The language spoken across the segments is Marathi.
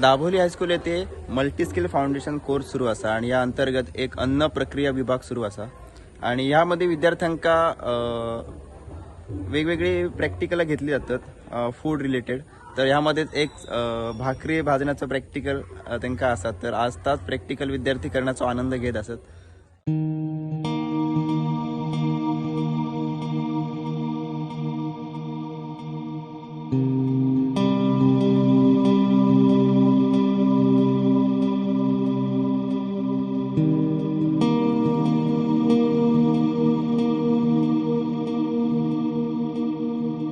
दाभोली हायस्कूल येथे मल्टीस्किल फाउंडेशन कोर्स सुरू असा आणि या अंतर्गत एक अन्न प्रक्रिया विभाग सुरू असा. आणि यामध्ये विद्यार्थ्यांका वेगवेगळी प्रॅक्टिकल घेतली जातात फूड रिलेटेड तर ह्यामध्ये एक भाकरी भाजण्याचं प्रॅक्टिकल त्यांना असतात. तर आज तास प्रॅक्टिकल विद्यार्थी करण्याचा आनंद घेत असत.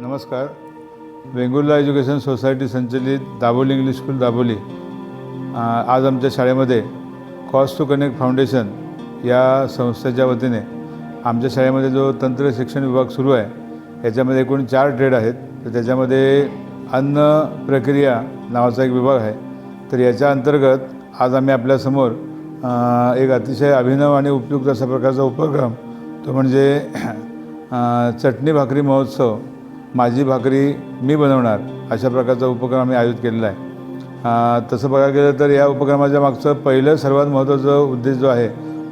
नमस्कार. वेंगुर्ला एज्युकेशन सोसायटी संचलित दाबोली इंग्लिश स्कूल दाबोली. आज आमच्या शाळेमध्ये कॉस्ट टू कनेक्ट फाउंडेशन या संस्थेच्या वतीने आमच्या शाळेमध्ये जो तंत्र शिक्षण विभाग सुरू आहे याच्यामध्ये एकूण चार ट्रेड आहेत. तर त्याच्यामध्ये अन्न प्रक्रिया नावाचा एक विभाग आहे. तर याच्या अंतर्गत आज आम्ही आपल्यासमोर एक अतिशय अभिनव आणि उपयुक्त अशा प्रकारचा उपक्रम तो म्हणजे चटणी भाकरी महोत्सव माझी भाकरी मी बनवणार अशा प्रकारचा उपक्रम आम्ही आयोजित केलेला आहे. तसं बघायला गेलं तर या उपक्रमाच्या मागचं पहिलं सर्वात महत्त्वाचं उद्देश जो आहे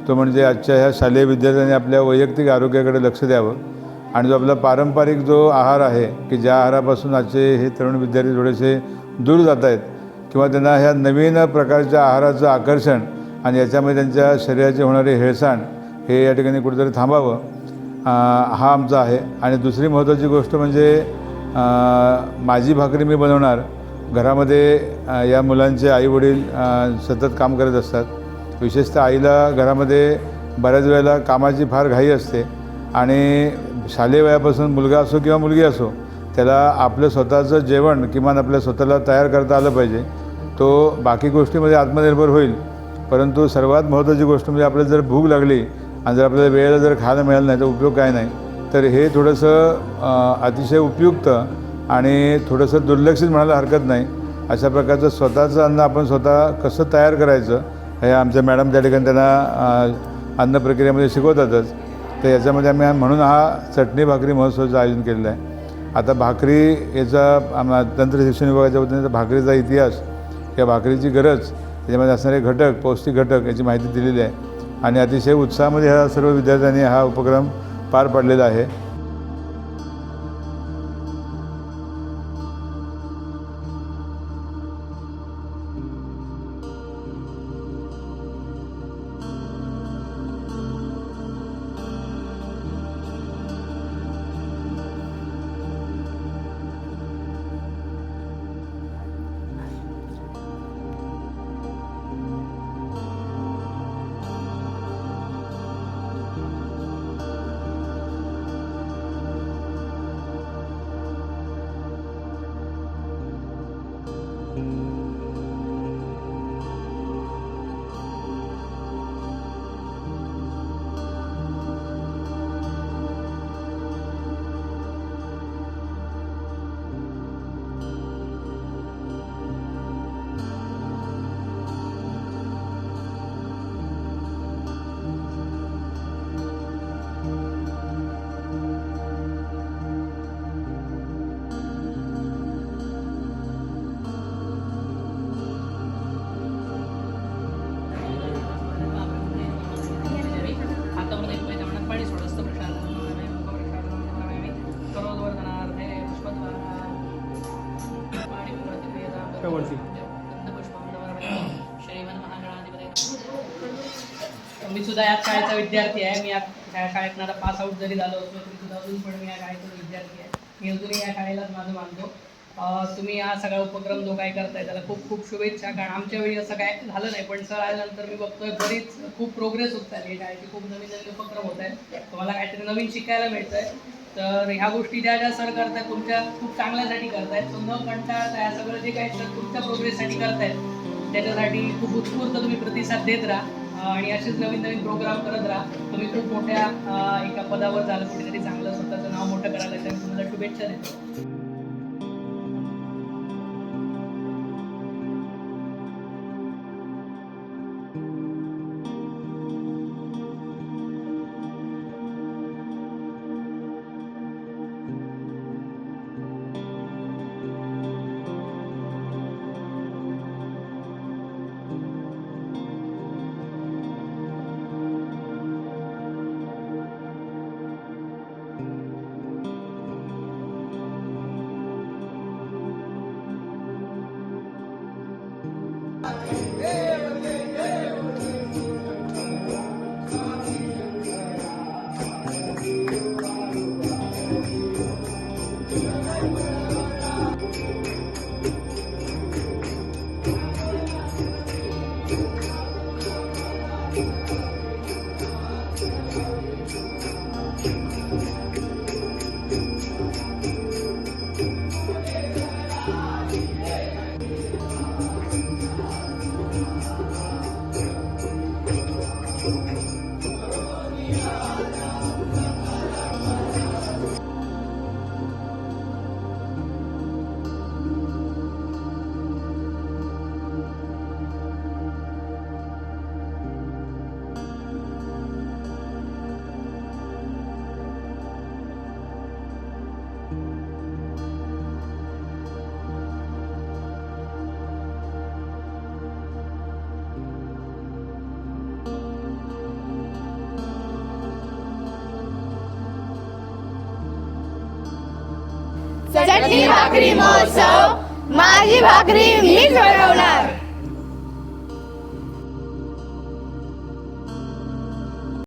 तो म्हणजे आजच्या ह्या शालेय विद्यार्थ्यांनी आपल्या वैयक्तिक आरोग्याकडे लक्ष द्यावं आणि जो आपला पारंपरिक जो आहार आहे की ज्या आहारापासून आजचे हे तरुण विद्यार्थी थोडेसे दूर जात आहेत किंवा त्यांना ह्या नवीन प्रकारच्या आहाराचं आकर्षण आणि याच्यामध्ये त्यांच्या शरीराची होणारी हेळसांड हे या ठिकाणी कुठेतरी थांबावं हा आमचा आहे. आणि दुसरी महत्त्वाची गोष्ट म्हणजे माझी भाकरी मी बनवणार. घरामध्ये या मुलांचे आईवडील सतत काम करत असतात. विशेषतः आईला घरामध्ये बऱ्याच वेळेला कामाची फार घाई असते. आणि शालेय वयापासून मुलगा असो किंवा मुलगी असो त्याला आपलं स्वतःचं जेवण किमान आपल्या स्वतःला तयार करता आलं पाहिजे. तो बाकी गोष्टीमध्ये आत्मनिर्भर होईल. परंतु सर्वात महत्त्वाची गोष्ट म्हणजे आपल्याला जर भूक लागली आणि जर आपल्याला वेळेला जर खायला मिळालं नाही तर उपयोग काय नाही. तर हे थोडंसं अतिशय उपयुक्त आणि थोडंसं दुर्लक्षित म्हणायला हरकत नाही. अशा प्रकारचं स्वतःचं अन्न आपण स्वतः कसं तयार करायचं हे आमच्या मॅडम त्या ठिकाणी त्यांना अन्न प्रक्रियेमध्ये शिकवतातच. तर याच्यामध्ये आम्ही म्हणून हा चटणी भाकरी महोत्सवाचं आयोजन केलेलं आहे. आता भाकरी याचा तंत्र शिक्षण विभागाच्या वतीने भाकरीचा इतिहास या भाकरीची गरज त्याच्यामध्ये असणारे घटक पौष्टिक घटक याची माहिती दिलेली आहे. आणि अतिशय उत्साहामध्ये ह्या सर्व विद्यार्थ्यांनी हा उपक्रम पार पाडलेला आहे. मी सुद्धा या शाळेचा विद्यार्थी आहे. मी या शाळेत पास आउट जरी झालो असलो तरी सुद्धा अजून पण मी या शाळेचा विद्यार्थी आहे. मी अजूनही या शाळेलाच माझं मानतो. तुम्ही हा सगळा उपक्रम जो काय करताय त्याला खूप खूप शुभेच्छा. कारण आमच्या वेळी असं काय झालं नाही पण सर आल्यानंतर मी बघतोय बरीच खूप प्रोग्रेस होत चालली आहे म्हणजे खूप नवीन नवीन उपक्रम होत आहेत. तुम्हाला काहीतरी नवीन शिकायला मिळतंय. तर ह्या गोष्टी ज्या ज्या सर करतायत तुमच्या खूप चांगल्यासाठी करतायत सो न कंटाळता या सगळं जे काही सर तुमच्या प्रोग्रेससाठी करतायत त्याच्यासाठी खूप उत्स्फूर्त तुम्ही प्रतिसाद देत राहा. आणि असेच नवीन नवीन प्रोग्राम करत राहा. तुम्ही खूप मोठ्या एका पदावर झालं. कुठेतरी चांगलं स्वतःचं नाव मोठं करायला त्यासाठी तुम्हाला शुभेच्छा देतो. माझी भाकरी मी बनवणार